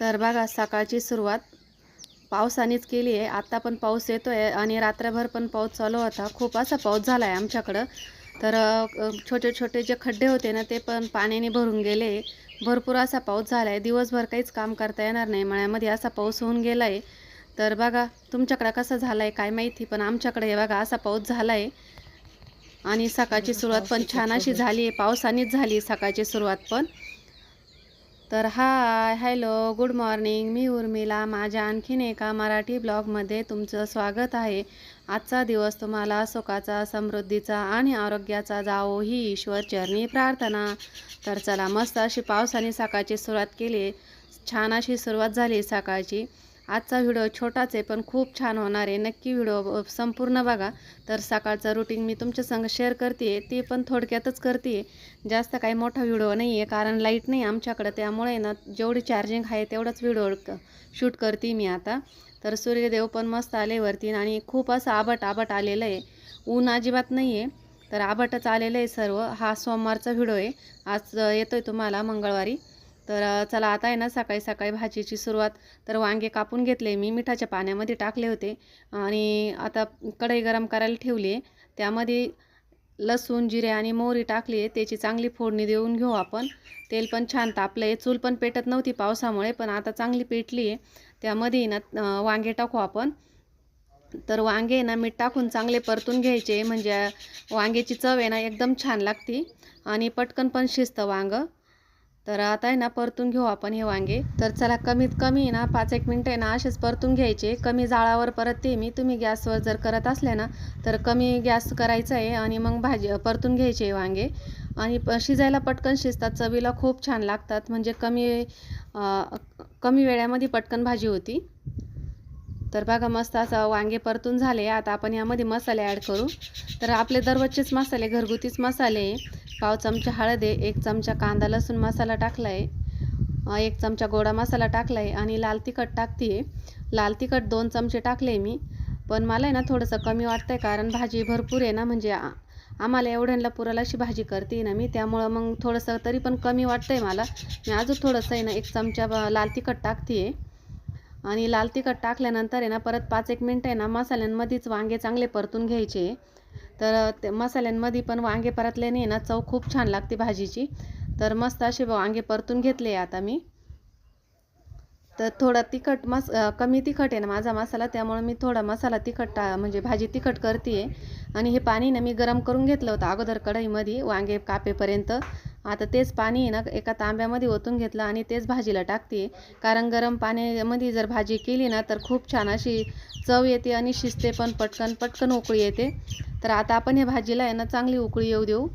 तर बघा सकाळची सुरुवात पावसानेच केली आहे. आत्ता पण पाऊस येतो आहे आणि रात्रभर पण पाऊस चालू होता. खूप असा पाऊस झाला आहे आमच्याकडं. तर छोटे छोटे जे खड्डे होते ना ते पण पाण्याने भरून गेले. भरपूर असा पाऊस झाला आहे दिवसभर काहीच काम करता येणार नाही. मळ्यामध्ये असा पाऊस होऊन गेला आहे तर बघा तुमच्याकडं कसा झाला आहे काय माहिती पण आमच्याकडे हे बघा असा पाऊस झाला आहे आणि सकाळची सुरुवात पण छान अशी झाली आहे. पावसानेच झाली सकाळची सुरुवात पण. तर हाय हॅलो गुड मॉर्निंग. मी उर्मिला. माझ्या आणखीन एका मराठी ब्लॉगमध्ये तुमचं स्वागत आहे. आजचा दिवस तुम्हाला सुखाचा समृद्धीचा आणि आरोग्याचा जावो ही ईश्वर चरणी प्रार्थना. तर चला मस्त अशी पावसाने सकाळची सुरुवात केली. छान अशी सुरुवात झाली सकाळची. आजचा व्हिडिओ छोटाच आहे पण खूप छान होणार आहे. नक्की व्हिडिओ संपूर्ण बघा. तर सकाळचा रुटीन मी तुमच्या संग शेअर करते ते पण थोडक्यातच करते जास्त काही मोठा व्हिडिओ नाही आहे कारण लाइट नाही आमच्याकडं. त्यामुळे ना जेवढी चार्जिंग आहे तेवढाच व्हिडिओ शूट करते मी आता. तर सूर्यदेव पण मस्त आले वरती आणि खूप असं आबट आबट आलेलं आहे. ऊन अजिबात नाही आहे. तर आबटच आलेलं आहे सर्व. हा सोमवारचा व्हिडिओ आहे. आज येतो आहे तुम्हाला मंगळवारी. तर चला आता आहे ना सकाळी सकाळी भाजीची सुरुवात. तर वांगे कापून घेतले मी मिठाच्या पाण्यामध्ये टाकले होते. आणि आता कढई गरम करायला ठेवली आहे. त्यामध्ये लसूण जिरे आणि मोहरी टाकली आहे. त्याची चांगली फोडणी देऊन घेऊ आपण. तेल पण छान तापलं आहे चूल पण पेटत नव्हती पावसामुळे पण आता चांगली पेटली आहे. त्यामध्ये ना वांगे टाकू आपण. तर वांगे ना मीठ टाकून चांगले परतून घ्यायचे. म्हणजे वांग्याची चव आहे ना एकदम छान लागते. आणि पटकन पण शिजतं वांगं. तर आता आहे ना परतून घेऊ आपण हे वांगे. तर चला कमीत कमी ना पाच एक मिनटं आहे ना असेच परतून घ्यायचे. कमी जाळावर परतते मी तुम्ही गॅसवर जर करत असले ना तर कमी गॅस करायचा आहे आणि मग भाजी परतून घ्यायचे वांगे. आणि प शिजायला पटकन शिजतात चवीला खूप छान लागतात. म्हणजे कमी कमी वेळामध्ये पटकन भाजी होती. तर बघा मस्त असं वांगे परतून झाले. आता आपण यामध्ये मसाले ॲड करू. तर आपले दररोजचेच मसाले घरगुतीच मसाले. आहे. पाव चमचा हळद आहे एक चमचा कांदा लसूण मसाला टाकला आहे एक चमचा गोडा मसाला टाकला आहे आणि लाल तिखट टाकते आहे लाल तिखट दोन चमचे टाकले मी. पण मला आहे ना थोडंसं कमी वाटतं आहे कारण भाजी भरपूर आहे ना म्हणजे आम्हाला एवढ्यांना पुराला अशी भाजी करते ना मी. त्यामुळं मग थोडंसं तरी पण कमी वाटतं आहे मला. मी अजून थोडंसं आहे ना एक चमचा लाल तिखट टाकते आहे आणि लाल तिखट टाकल्यानंतर आहे ना परत पाच एक मिनटं आहे ना मसाल्यांमध्येच वांगे चांगले परतून घ्यायचे. तर ते मसाल्यांमध्ये पण वांगे परतल्याने ना चव खूप छान लागते भाजीची. तर मस्त असे वांगे परतून घेतले आता मी. तर थोडा तिखट मस कमी तिखट आहे ना माझा मसाला त्यामुळे मी थोडा मसाला तिखट टा म्हणजे भाजी तिखट करते आहे आणि हे पाणी ना मी गरम करून घेतलं होतं अगोदर कढईमध्ये वांगे कापेपर्यंत. आता तेच पाणी आहे ना एका तांब्यामध्ये ओतून घेतलं आणि तेच भाजीला टाकते. कारण गरम पाण्यामध्ये जर भाजी केली ना तर खूप छान अशी चव येते आणि शिजते पण पटकन पटकन उकळी येते. तर आता आपण हे भाजीला आहे ना चांगली उकळी येऊ देऊ.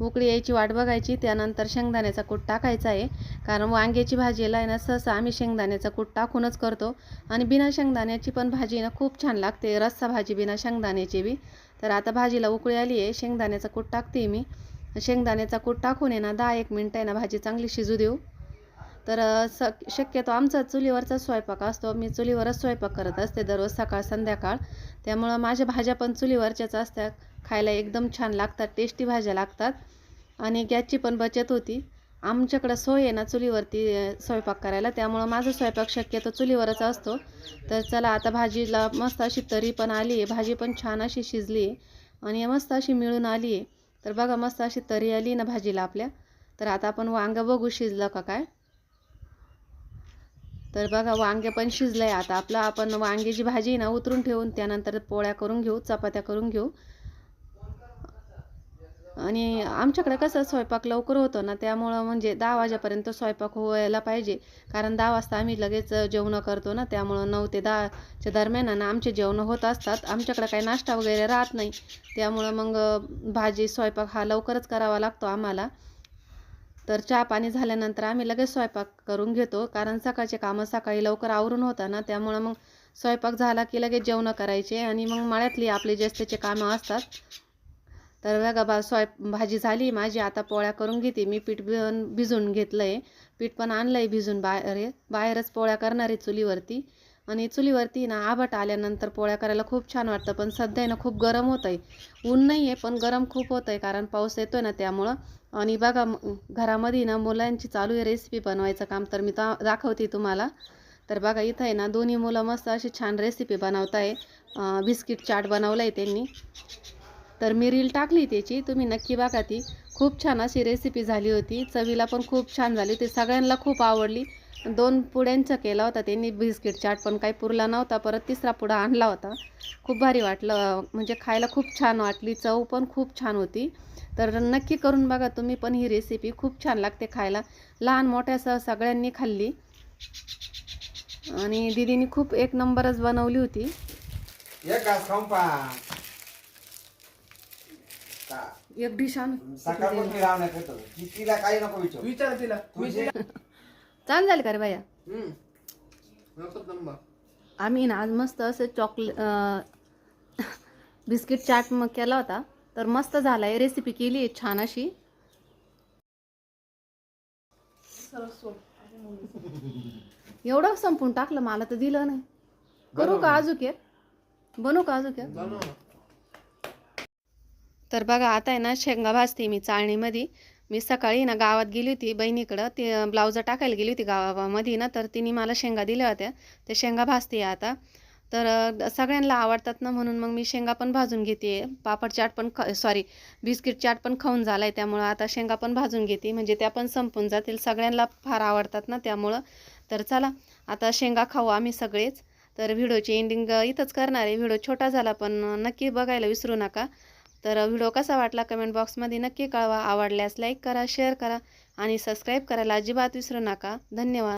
उकळी यायची वाट बघायची त्यानंतर शेंगदाण्याचा कूट टाकायचा आहे. कारण वांग्याची भाजीला आहे ना सहसा आम्ही शेंगदाण्याचा कूट टाकूनच करतो. आणि बिना शेंगदाण्याची पण भाजी ना खूप छान लागते. रस्सा भाजी बिना शेंगदाण्याची बी. तर आता भाजीला उकळी आली आहे शेंगदाण्याचा कूट टाकते मी. शेंगदाण्याचा कूट टाकून आहे ना दहा एक मिनटं आहे ना भाजी चांगली शिजू देऊ. तर स शक्यतो आमचा चुलीवरचा स्वयंपाक असतो. मी चुलीवरच स्वयंपाक करत असते दररोज सकाळ संध्याकाळ. त्यामुळं माझ्या भाज्या पण चुलीवरच्याच असतात. खायला एकदम छान लागतात टेस्टी भाज्या लागतात. आणि गॅसची पण बचत होती. आमच्याकडं सोय आहे ना चुलीवरती स्वयंपाक करायला. त्यामुळं माझा स्वयंपाक शक्यतो चुलीवरच असतो. तर चला आता भाजीला मस्त अशी तरी पण आली आहे. भाजी पण छान अशी शिजली आहे. आणि मस्त अशी मिळून आली आहे. तर बघा मस्त अशी तरी आली ना भाजीला आपल्या. तर आता आपण वांगं बघू शिजलं का काय. तर बघा वांगे पण शिजलंय. आता आपलं आपण वांग्याची भाजी ना उतरून ठेवून त्यानंतर पोळ्या करून घेऊ चपात्या करून घेऊ. आणि आमच्याकडं कसं स्वयंपाक लवकर होतो ना त्यामुळं म्हणजे दहा वाजेपर्यंत स्वयंपाक व्हायला पाहिजे. कारण दहा वाजता आम्ही लगेच जेवणं करतो ना त्यामुळं नऊ ते दहाच्या दरम्यान ना आमचे जेवणं होत असतात. आमच्याकडं काही नाश्ता वगैरे राहत नाही. त्यामुळं मग भाजी स्वयंपाक हा लवकरच करावा लागतो आम्हाला. तर चहा पाणी झाल्यानंतर आम्ही लगेच स्वयंपाक करून घेतो. कारण सकाळचे कामं सकाळी लवकर आवरून होतं ना त्यामुळं मग स्वयंपाक झाला की लगेच जेवणं करायचे. आणि मग मळ्यातली आपले जास्तीचे कामं असतात. तर बघा बा स्वय भाजी झाली माझी आता पोळ्या करून घेते. मी पीठ भिजून भिजून घेतलं आहे पीठ पण आणलं आहे भिजून बाहेर बाहेरच पोळ्या करणार आहे चुलीवरती. आणि चुलीवरती ना आभट आल्यानंतर पोळ्या करायला खूप छान वाटतं पण सध्या आहे ना खूप गरम होत आहे ऊन नाही आहे पण गरम खूप होत आहे कारण पाऊस येतो आहे ना त्यामुळं. आणि बघा घरामध्ये ना मुलांची चालू आहे रेसिपी बनवायचं काम तर मी ता दाखवते तुम्हाला. तर बघा इथं आहे ना दोन्ही मुलं मस्त अशी छान रेसिपी बनवत आहे बिस्किट चाट बनवलं आहे त्यांनी. तर मी रील टाकली त्याची. तुम्ही नक्की बघा ती. खूप छान अशी रेसिपी झाली होती. चवीला पण खूप छान झाली. होती सगळ्यांना खूप आवडली. दोन पुड्यांचा केला होता त्यांनी. बिस्किट चाट पण काही पुरला नव्हता. परत तिसरा पुडा आणला होता. खूप भारी वाटलं. म्हणजे खायला खूप छान वाटली. चव पण खूप छान होती. तर नक्की करून बघा तुम्ही पण ही रेसिपी खूप छान लागते खायला. लहान मोठ्यासह सगळ्यांनी खाल्ली. आणि दिदीनी खूप एक नंबरच बनवली होती. एक घास खाऊन पहा का- एक डिश आण सकाळपासून मी राहण्यात येतो ती तिला काही नको विचारू. विचार तिला. तुझे छान झाली का रे बाया? हम्म. आम्ही ना आज मस्त असं चॉकले बिस्किट चाट मग केला होता. तर मस्त झाला आहे रेसिपी केली आहे छान अशी. एवढं संपून टाकलं मला तर दिलं नाही. करू का अजूक एक? बनवू का अजूक एक? बनव. तर बघा आता आहे ना शेंगा भाजते मी चाळणीमध्ये. मी सकाळी ना गावात गेली होती बहिणीकडं. ते ब्लाऊज टाकायला गेली होती गावामध्ये ना तर तिने मला शेंगा दिल्या होत्या. ते शेंगा भाजते आता. तर सगळ्यांना आवडतात ना म्हणून मग मी शेंगा पण भाजून घेते. पापड चाट पण सॉरी बिस्किट चाट पण खाऊन झाला आहे त्यामुळं. आता शेंगा पण भाजून घेते. म्हणजे त्या पण संपून जातील. सगळ्यांना फार आवडतात ना त्यामुळं. तर चला आता शेंगा खाऊ आम्ही सगळेच. तर व्हिडिओची एंडिंग इथंच करणार आहे. व्हिडिओ छोटा झाला पण नक्की बघायला विसरू नका. तर व्हिडिओ कसा वाटला कमेंट बॉक्समध्ये नक्की कळवा. आवडल्यास लाईक करा शेअर करा आणि सबस्क्राईब करायला अजिबात विसरू नका. धन्यवाद.